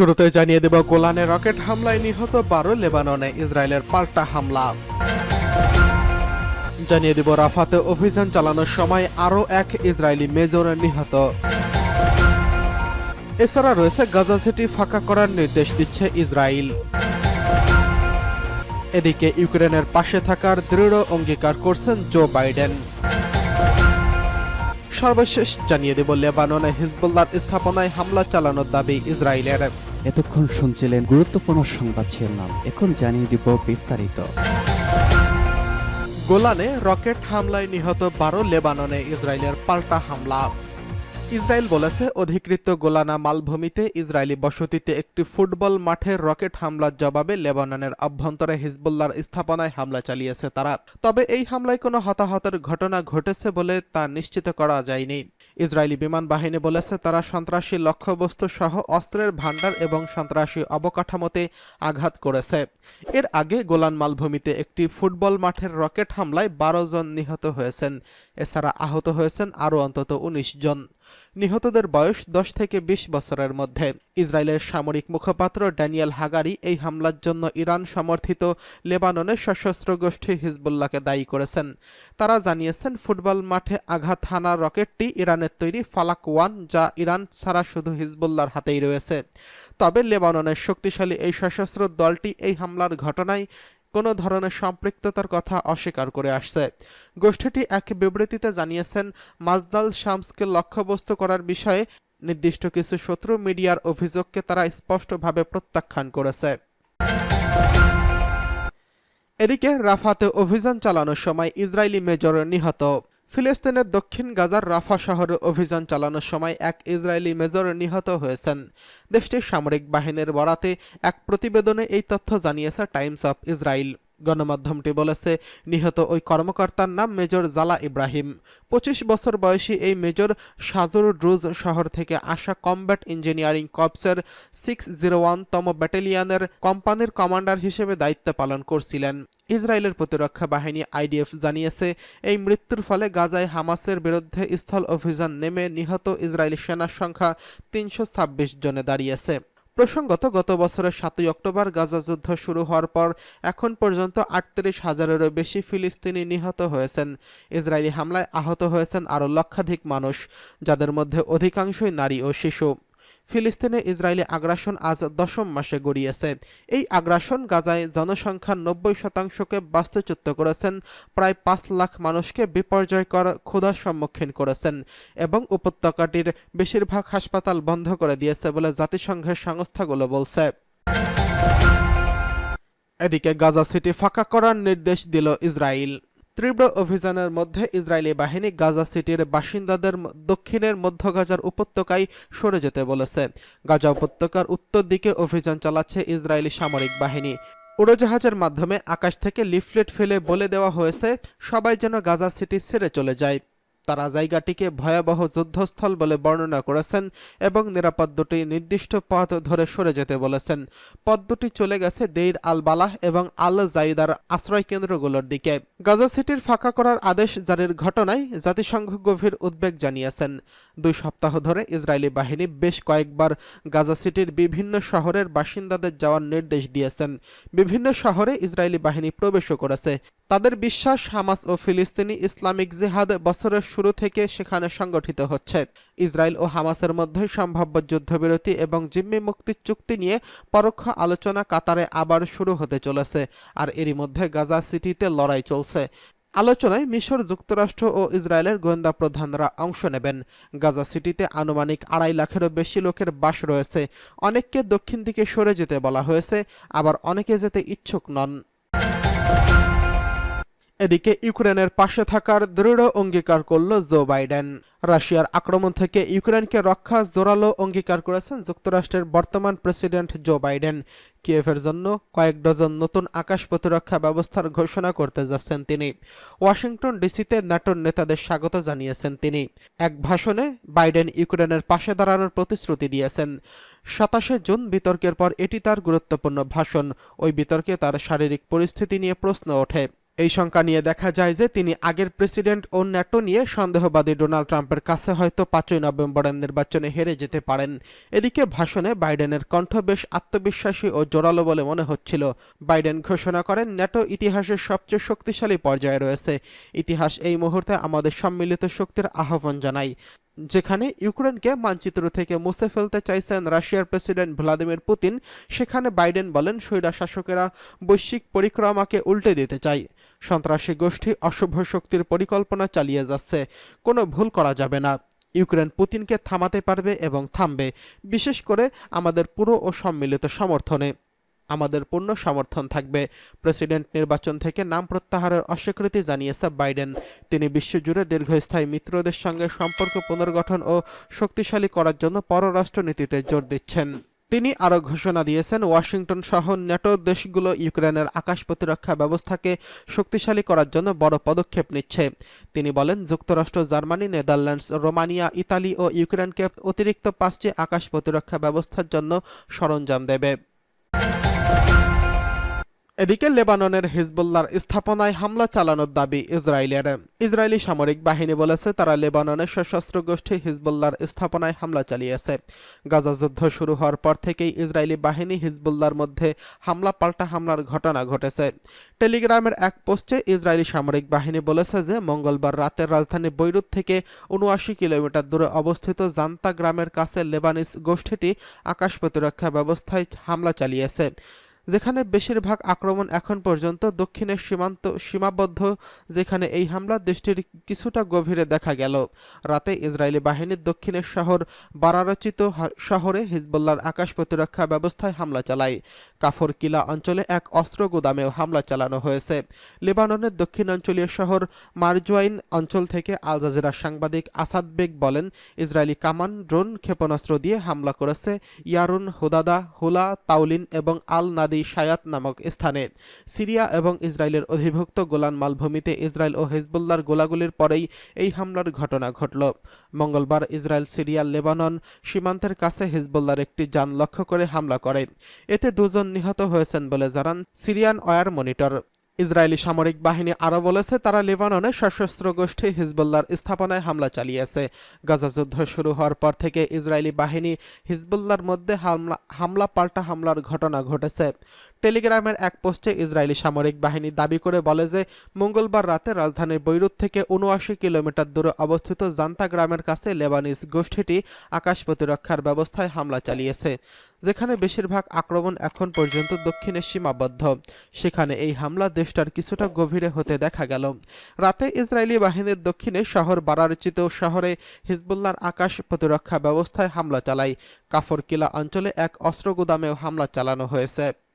শুরুতে জানিয়ে দেব, গোলানে রকেট হামলায় নিহত বারো লেবাননে ইসরায়েলের পাল্টা হামলা। জানিয়ে দেব, রাফাতে অভিযান চালানোর সময় আরও এক ইসরায়েলি মেজর নিহত। এছাড়া রয়েছে, গাজা সিটি ফাঁকা করার নির্দেশ দিচ্ছে ইসরায়েল। এদিকে ইউক্রেনের পাশে থাকার দৃঢ় অঙ্গীকার করছেন জো বাইডেন। সর্বশেষ জানিয়ে দেব, লেবাননে হিজবুল্লাহর স্থাপনায় হামলা চালানোর দাবি ইসরায়েলের। এতক্ষণ শুনছিলেন গুরুত্বপূর্ণ সংবাদ শিরোনাম। এখন জানিয়ে দিব বিস্তারিত। গোলানে রকেট হামলায় নিহত বারো লেবাননে ইসরায়েলের পাল্টা হামলা। ইসরায়েল বলেছে, অধিকৃত গোলানা মালভূমিতে ইসরায়েলি বসতিতে একটি ফুটবল মাঠে রকেট হামলার জবাবে লেবাননের অভ্যন্তরে হিজবুল্লাহর স্থাপনায় হামলা চালিয়েছে তারা। তবে এই হামলায় কোনো হতাহতের ঘটনা ঘটেছে বলে তা নিশ্চিত করা যায়নি। ইসরায়েলি বিমান বাহিনী বলেছে, তারা সন্ত্রাসী লক্ষ্যবস্তু সহ অস্ত্রের ভাণ্ডার এবং সন্ত্রাসী অবকাঠামোতে আঘাত করেছে। এর আগে গোলান মালভূমিতে একটি ফুটবল মাঠের রকেট হামলায় বারো জন নিহত হয়েছেন। এছাড়া আহত হয়েছেন আরও অন্তত উনিশ জন। নিহতদের বয়স দশ থেকে বিশ বছরের মধ্যে। ইসরায়েলের সামরিক মুখপাত্র ড্যানিয়েল হাগারি এই হামলার জন্য ইরান সমর্থিত লেবাননের সশস্ত্র গোষ্ঠী হিজবুল্লাহকে দায়ী করেছেন। তারা জানিয়েছেন, ফুটবল মাঠে আঘাত হানা রকেটটি ইরানের তৈরি ফালাক ওয়ান যা ইরান ছাড়া শুধু হিজবুল্লাহর হাতেই রয়েছে। তবে লেবাননের শক্তিশালী এই সশস্ত্র দলটি এই হামলার ঘটনায় কোনো ধরনের সম্পৃক্ততার কথা অস্বীকার করে আসছে। গোষ্ঠীটি এক বিবৃতিতে জানিয়েছেন, মাজদাল শামসকে লক্ষ্যবস্তু করার বিষয়ে নির্দিষ্ট কিছু শত্রু মিডিয়ার অভিযোগকে তারা স্পষ্টভাবে প্রত্যাখ্যান করেছে। এদিকে রাফাতে অভিযান চালানোর সময় ইসরায়েলি মেজর নিহত। ফিলিস্তিনের দক্ষিণ গাজার রাফা শহরে অভিযান চালানোর সময় এক ইসরায়েলি মেজর নিহত হয়েছেন। দেশটির সামরিক বাহিনীর বরাতে এক প্রতিবেদনে এই তথ্য জানিয়েছে টাইমস অফ ইসরায়েল। গণমাধ্যমটি বলেছে, নিহত ওই কর্মকর্তার নাম মেজর জালা ইব্রাহিম। পঁচিশ বছর বয়সী এই মেজর সাজুর ড্রুজ শহর থেকে আসা কমব্যাট ইঞ্জিনিয়ারিং কর্পসের সিক্স জিরো ওয়ানতম ব্যাটালিয়নের কোম্পানির কমান্ডার হিসেবে দায়িত্ব পালন করছিলেন। ইসরায়েলের প্রতিরক্ষা বাহিনী আইডিএফ জানিয়েছে, এই মৃত্যুর ফলে গাজায় হামাসের বিরুদ্ধে স্থল অভিযান নেমে নিহত ইসরায়েলি সেনার সংখ্যা তিনশো ছাব্বিশ জনে দাঁড়িয়েছে। প্রসঙ্গত, গত বছরের সাতই অক্টোবর গাজা যুদ্ধ শুরু হওয়ার পর এখন পর্যন্ত আটত্রিশ হাজারেরও বেশি ফিলিস্তিনি নিহত হয়েছেন। ইসরায়েলি হামলায় আহত হয়েছেন আরও লক্ষাধিক মানুষ, যাদের মধ্যে অধিকাংশই নারী ও শিশু। ফিলিস্তিনে ইসরায়েলি আগ্রাসন আজ দশম মাসে গড়িয়েছে। এই আগ্রাসন গাজায় জনসংখ্যার নব্বই শতাংশকে বাস্তুচ্যুত করেছেন, প্রায় পাঁচ লাখ মানুষকে বিপর্যয়কর ক্ষুধার সম্মুখীন করেছেন এবং উপত্যকাটির বেশিরভাগ হাসপাতাল বন্ধ করে দিয়েছে বলে জাতিসংঘের সংস্থাগুলো বলছে। এদিকে গাজা সিটি ফাঁকা করার নির্দেশ দিল ইসরায়েল। তীব্র অভিযানের মধ্যে ইসরায়েলি বাহিনী গাজা সিটির বাসিন্দাদের দক্ষিণের মধ্য গাজার উপত্যকায় সরে যেতে বলেছে। গাজা উপত্যকার উত্তর দিকে অভিযান চালাচ্ছে ইসরায়েলি সামরিক বাহিনী। উড়োজাহাজের মাধ্যমে আকাশ থেকে লিফলেট ফেলে বলে দেওয়া হয়েছে, সবাই যেন গাজা সিটি ছেড়ে চলে যায়। তারা জায়গাটিকে ভয়াবহ যুদ্ধস্থল বলে বর্ণনা করেছেন এবং নিরাপদ দুটি নির্দিষ্ট পথ ধরে সরে যেতে বলেছেন। পথ দুটি চলে গেছে দেইর আল বালাহ এবং আল জাইদার আশ্রয় কেন্দ্রগুলোর দিকে। গাজা সিটির ফাঁকা করার আদেশ জারির ঘটনায় জাতিসংঘ গভীর উদ্বেগ জানিয়েছেন। দুই সপ্তাহ ধরে ইসরায়েলি বাহিনী বেশ কয়েকবার গাজা সিটির বিভিন্ন শহরের বাসিন্দাদের যাওয়ার নির্দেশ দিয়েছেন। বিভিন্ন শহরে ইসরায়েলি বাহিনী প্রবেশও করেছে। তাদের বিশ্বাস হামাস ও ফিলিস্তিনি ইসলামিক জিহাদ বছরের শুরু থেকে সেখানে সংগঠিত হচ্ছে। ইসরায়েল ও হামাসের মধ্যে সম্ভাব্য যুদ্ধবিরতি এবং জিম্মি মুক্তির চুক্তি নিয়ে পরোক্ষ আলোচনা কাতারে আবার শুরু হতে চলেছে, আর এরই মধ্যে গাজা সিটিতে লড়াই চলছে। আলোচনায় মিশর যুক্তরাষ্ট্র ও ইসরায়েলের গোয়েন্দা প্রধানরা অংশ নেবেন। গাজা সিটিতে আনুমানিক আড়াই লাখেরও বেশি লোকের বাস রয়েছে। অনেককে দক্ষিণ দিকে সরে যেতে বলা হয়েছে, আবার অনেকে যেতে ইচ্ছুক নন। এদিকে ইউক্রেনের পাশে থাকার দৃঢ় অঙ্গীকার করল জো বাইডেন। রাশিয়ার আক্রমণ থেকে ইউক্রেনকে রক্ষা জোরালো অঙ্গীকার করেছেন যুক্তরাষ্ট্রের বর্তমান প্রেসিডেন্ট জো বাইডেন। কিয়েভের জন্য কয়েক ডজন নতুন আকাশ প্রতিরক্ষা ব্যবস্থার ঘোষণা করতে যাচ্ছেন তিনি। ওয়াশিংটন ডিসিতে ন্যাটোর নেতাদের স্বাগত জানিয়েছেন তিনি। এক ভাষণে বাইডেন ইউক্রেনের পাশে দাঁড়ানোর প্রতিশ্রুতি দিয়েছেন। সাতাশে জুন বিতর্কের পর এটি তার গুরুত্বপূর্ণ ভাষণ। ওই বিতর্কে তার শারীরিক পরিস্থিতি নিয়ে প্রশ্ন ওঠে। এই শঙ্কা নিয়ে দেখা যায় যে তিনি আগের প্রেসিডেন্ট ও ন্যাটো নিয়ে সন্দেহবাদী ডোনাল্ড ট্রাম্পের কাছে হয়তো পাঁচই নভেম্বরের নির্বাচনে হেরে যেতে পারেন। এদিকে ভাষণে বাইডেনের কণ্ঠ বেশ আত্মবিশ্বাসী ও জোরালো বলে মনে হচ্ছিল। বাইডেন ঘোষণা করেন, ন্যাটো ইতিহাসের সবচেয়ে শক্তিশালী পর্যায়ে রয়েছে। ইতিহাস এই মুহূর্তে আমাদের সম্মিলিত শক্তির আহ্বান জানায়, যেখানে ইউক্রেনকে মানচিত্র থেকে মুছে ফেলতে চাইছেন রাশিয়ার প্রেসিডেন্ট ভ্লাদিমির পুতিন। সেখানে বাইডেন বলেন স্বৈরা শাসকেরা বৈশ্বিক পরিক্রমাকে উল্টে দিতে চায়। সন্ত্রাসী গোষ্ঠী অশুভ শক্তির পরিকল্পনা চালিয়ে যাচ্ছে। কোনো ভুল করা যাবে না। ইউক্রেন পুতিনকে থামাতে পারবে এবং থামবে, বিশেষ করে আমাদের পুরো ও সম্মিলিত সমর্থনে। আমাদের পূর্ণ সমর্থন থাকবে। প্রেসিডেন্ট নির্বাচন থেকে নাম প্রত্যাহারের অস্বীকৃতি জানিয়েছে বাইডেন। তিনি বিশ্বজুড়ে দীর্ঘস্থায়ী মিত্রদের সঙ্গে সম্পর্ক পুনর্গঠন ও শক্তিশালী করার জন্য পররাষ্ট্রনীতিতে জোর দিচ্ছেন। তিনি আরও ঘোষণা দিয়েছেন, ওয়াশিংটন সহ ন্যাটো দেশগুলো ইউক্রেনের আকাশ প্রতিরক্ষা ব্যবস্থাকে শক্তিশালী করার জন্য বড় পদক্ষেপ নিচ্ছে। তিনি বলেন, যুক্তরাষ্ট্র, জার্মানি, নেদারল্যান্ডস, রোমানিয়া, ইতালি ও ইউক্রেনকে অতিরিক্ত পাঁচটি আকাশ প্রতিরক্ষা ব্যবস্থার জন্য সরঞ্জাম দেবে। এদিকে লেবাননের হিজবুল্লার স্থাপনায় হামলা চালানোর দাবি ইসরায়েলের। ইসরায়েলি সামরিক বাহিনী বলেছে, তারা লেবাননের সশস্ত্র গোষ্ঠী হিজবুল্লার স্থাপনায় হামলা চালিয়েছে। গাজা যুদ্ধ শুরু হওয়ার পর থেকেই ইসরায়েলি বাহিনী হিজবুল্লার মধ্যে হামলা পাল্টা হামলার ঘটনা ঘটেছে। টেলিগ্রামের এক পোস্টে ইসরায়েলি সামরিক বাহিনী বলেছে যে, মঙ্গলবার রাতে রাজধানী বৈরুত থেকে উনআশি কিলোমিটার দূরে অবস্থিত জান্তা গ্রামের কাছে লেবানিস গোষ্ঠীটি আকাশ প্রতিরক্ষা ব্যবস্থায় হামলা চালিয়েছে। যেখানে বেশিরভাগ আক্রমণ এখন পর্যন্ত দক্ষিণের সীমান্ত সীমাবদ্ধ, যেখানে এই হামলা দেশটির কিছুটা গভীরে দেখা গেল। রাতে ইসরায়েলি বাহিনীর দক্ষিণের শহর বারারচিত শহরে হিজবুল্লার আকাশ প্রতিরক্ষা ব্যবস্থায় হামলা চালায়। কাফর কিলা অঞ্চলে এক অস্ত্র গুদামেও হামলা চালানো হয়েছে। লেবাননের দক্ষিণাঞ্চলীয় শহর মারজুয়াইন অঞ্চল থেকে আল জাজিরা সাংবাদিক আসাদ বেগ বলেন, ইসরায়েলি কামান ড্রোন ক্ষেপণাস্ত্র দিয়ে হামলা করেছে ইয়ারুন হুদাদা, হুলা তাউলিন এবং আল নাদি শায়াত নামক স্থানে। সিরিয়া এবং ইসরায়েলের অধিভুক্ত গোলান মালভূমিতে ইসরায়েল ও হেজবুল্লার গোলাগুলির পরেই এই হামলার ঘটনা ঘটল। মঙ্গলবার ইসরায়েল, সিরিয়া, লেবানন সীমান্তের কাছে হেজবুল্লার একটি যান লক্ষ্য করে হামলা করে। এতে দুজন নিহত হয়েছেন বলে জানান সিরিয়ান অয়ার মনিটর। ইসরায়েলি সামরিক বাহিনী আরও বলেছে, তারা লেবাননে সশস্ত্র গোষ্ঠী হিজবুল্লার স্থাপনায় হামলা চালিয়েছে। গাজা যুদ্ধ শুরু হওয়ার পর থেকে ইসরায়েলি বাহিনী হিজবুল্লার মধ্যে হামলা হামলা পাল্টা হামলার ঘটনা ঘটেছে। টেলিগ্রামের এক পোস্টে ইসরায়েলি সামরিক বাহিনী দাবি করে বলে যে, মঙ্গলবার রাতে রাজধানীর বৈরুত থেকে উনআশি কিলোমিটার দূরে অবস্থিত জান্তা গ্রামের কাছে লেবানিজ গোষ্ঠীটি আকাশ প্রতিরক্ষার ব্যবস্থায় হামলা চালিয়েছে। যেখানে বেশিরভাগ আক্রমণ এখন পর্যন্ত দক্ষিণে সীমাবদ্ধ। সেখানে এই হামলা দেশটার কিছুটা গভীরে হতে দেখা গেল। রাতে ইসরায়েলি বাহিনীর দক্ষিণে শহর বারারচিত শহরে হিজবুল্লার আকাশ প্রতিরক্ষা ব্যবস্থায় হামলা চালায়। কাফর কিলা অঞ্চলে এক অস্ত্র গুদামেও হামলা চালানো হয়েছে।